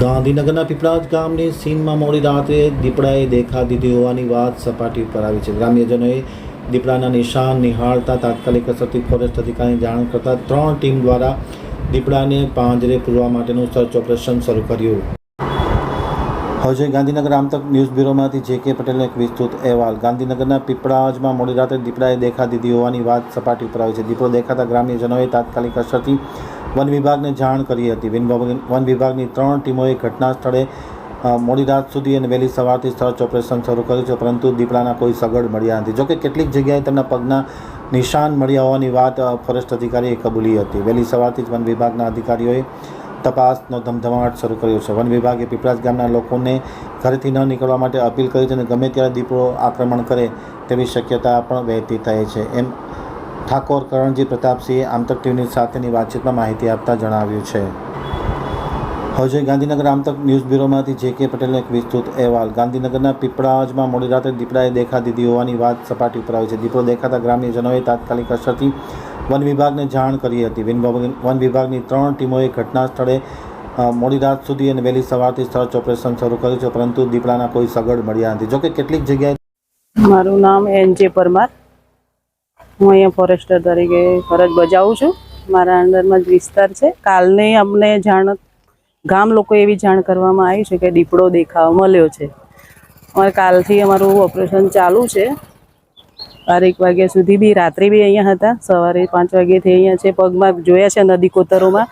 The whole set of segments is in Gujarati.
ગાંધીનગરના પીપળાજ ગામની સીનમાં મોડી રાત્રે દીપડાએ દેખા દીધી હોવાની વાત સપાટી ઉપર આવી છે. ગ્રામ્યજનોએ દીપડાના નિશાન નિહાળતા તાત્કાલિક અસરથી ફોરેસ્ટ અધિકારીને જાણ કરતા ત્રણ ટીમ દ્વારા દીપડાને પાંજરે પૂરવા માટેનું સર્ચ ઓપરેશન શરૂ કર્યું. હવે ગાંધીનગર આમતક ન્યૂઝ બ્યુરોમાંથી જે કે પટેલનો એક વિસ્તૃત અહેવાલ. ગાંધીનગરના પીપળાજમાં મોડી રાત્રે દીપડાએ દેખા દીધી હોવાની વાત સપાટી ઉપર આવી છે. દીપડો દેખાતા ગ્રામ્યજનોએ તાત્કાલિક અસરથી વન વિભાગને જાણ કરી હતી. વન વિભાગની ત્રણ ટીમોએ ઘટના સ્થળે મોડી રાત સુધી અને વહેલી સવારથી સર્ચ ઓપરેશન શરૂ કર્યું છે, પરંતુ દીપડાના કોઈ સગડ મળ્યા નથી. જોકે કેટલીક જગ્યાએ તેમના પગના નિશાન મળ્યા હોવાની વાત ફોરેસ્ટ અધિકારીએ કબૂલી હતી. વહેલી સવારથી જ વન વિભાગના અધિકારીઓએ તપાસનો ધમધમાટ શરૂ કર્યો છે. વન વિભાગે પીપળાજ ગામના લોકોને ઘરેથી ન નીકળવા માટે અપીલ કરી છે અને ગમે ત્યારે દીપડો આક્રમણ કરે તેવી શક્યતા પણ વહેતી થઈ છે. એમ ઠાકોર કરણજી પ્રતાપસિંહે આમતક ટીવીની સાથેની વાતચીતમાં માહિતી આપતા જણાવ્યું છે. હવે ગાંધીનગર આમતક ન્યૂઝ બ્યુરોમાંથી જે કે પટેલનો એક વિસ્તૃત અહેવાલ. ગાંધીનગરના પીપળાજમાં મોડી રાત્રે દીપડાએ દેખા દીધી હોવાની વાત સપાટી ઉપર આવી છે. દીપડો દેખાતા ગ્રામ્યજનોએ તાત્કાલિક અસરથી વન વિભાગને જાણ કરી હતી. વન વિભાગની ત્રણ ટીમોએ ઘટના સ્થળે મોડી રાત સુધી અને વહેલી સવારથી સર્ચ ઓપરેશન શરૂ કર્યું છે, પરંતુ દીપડાના કોઈ સગડ મળ્યા નથી. જોકે કેટલીક જગ્યાએ મારું નામ એન પરમાર. હું અહીંયા ફોરેસ્ટર તરીકે ફરજ બજાવું છું. મારા અંડરમાં જ વિસ્તાર છે. કાલની અમને જાણ ગામ લોકો એવી જાણ કરવામાં આવી છે કે દીપડો દેખાવા મળ્યો છે. અમારે કાલથી અમારું ઓપરેશન ચાલુ છે. બાર એક વાગ્યા સુધી બી રાત્રે બી અહીંયા હતા. સવારે પાંચ વાગ્યાથી અહીંયા છે. પગમાં જોયા છે નદી કોતરોમાં.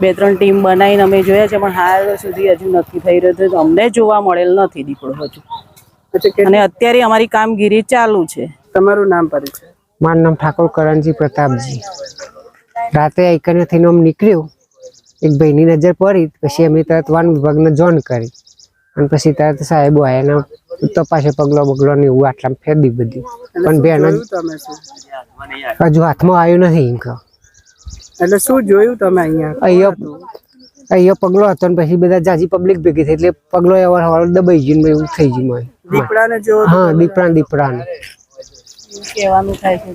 બે ત્રણ ટીમ બનાવીને અમે જોયા છે પણ હાલ સુધી હજુ નક્કી થઈ રહ્યું છે. તો અમને જોવા મળેલ નથી દીપડો હજુ. અને અત્યારે અમારી કામગીરી ચાલુ છે. તમારું નામ પરિચય. મારું નામ ઠાકોર કરણજી પ્રતાપજી. રાતે આઈકનેથી આમ નીકળ્યું. એક ભાઈની નજર પડી પછી અમે તરત વન વિભાગને જોન કરી. અને પછી તરત સાહેબો આવ્યા ને તપાસે પગલો બગલો ને એવું આટલા ફેરદી બધી. પણ બેન હજુ હાથમાં આવ્યું નથી એમ એટલે શું જોયું તમે અહીંયા? અહીંયા અહીંયા પગલો હતો ને પછી બધા જાજી પબ્લિક ભેગી થઈ એટલે પગલો એવા દબાઈ ગયું એવું થઈ ગયું દીપડાને જો હા દીપડા દીપડા કહેવાનું થાય છે.